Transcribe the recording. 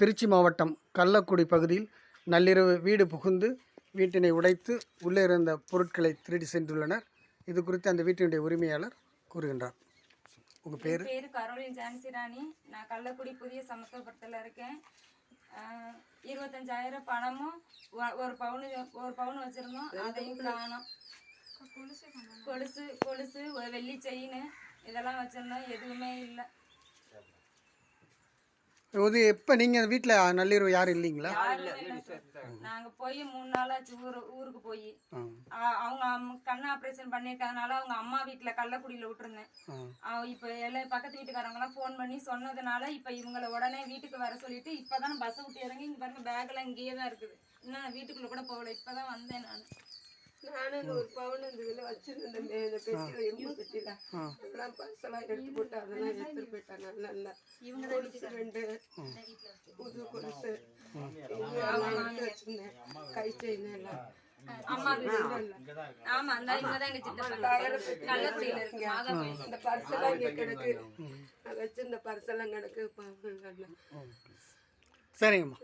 திருச்சி மாவட்டம் கள்ளக்குடி பகுதியில் நள்ளிரவு வீடு புகுந்து வீட்டினை உடைத்து உள்ளே இருந்த பொருட்களை திருடி சென்றுள்ளனர். இது குறித்து அந்த வீட்டினுடைய உரிமையாளர் கூறுகின்றார். உங்கள் பேர்? பேரு கரோலின் ஜான்சி ராணி. நான் கள்ளக்குடி புதிய சமத்துவபுரத்தில் இருக்கேன். இருபத்தஞ்சாயிரம் பணமும் ஒரு பவுனு ஒரு பவுன் வச்சிருந்தோம். அதையும் காணோம். கொலுசு கொலுசு ஒரு வெள்ளி செயின் இதெல்லாம் வச்சிருந்தோம். எதுவுமே இல்லை. இது எப்போ நீங்கள் வீட்டில் நள்ளிரவு யாரும் இல்லைங்களா? யாருமே இல்லை சார். நாங்க போய் மூணு நாளாச்சு ஊரு ஊருக்கு போய். அவங்க அம்- கண் ஆப்ரேஷன் பண்ணியிருக்கறதுனால அவங்க அம்மா வீட்டுல கள்ளக்குடியில விட்டுருந்தேன். இப்ப எல்லாம் பக்கத்து வீட்டுக்காரங்களாம் ஃபோன் பண்ணி சொன்னதுனால இப்ப இவங்கள உடனே வீட்டுக்கு வர சொல்லிட்டு இப்பதான் பஸ் விட்டு இறங்கி இங்க பாருங்க பேக் எல்லாம் இங்கேயே தான் இருக்குது. இன்னும் நான் வீட்டுக்குள்ள கூட போகல இப்பதான் வந்தேன் நான். நானும் இந்த ஒரு பவுன் இந்த இதில் வச்சிருந்தேன் இந்த பெட்டியில் பெட்டியில். அதெல்லாம் பர்செல்லாம் எடுத்து போட்டு அதெல்லாம் எடுத்துட்டு போயிட்டாங்க. நல்ல கொலுசு ரெண்டு புது கொலுசு. எடுத்து வச்சிருந்தேன். கை செயின் எல்லாம். இந்த பர்செல்லாம் இங்கே கிடக்கு. நான் வச்சிருந்த பர்செல்லாம் கிடக்கு. சரிங்கம்மா.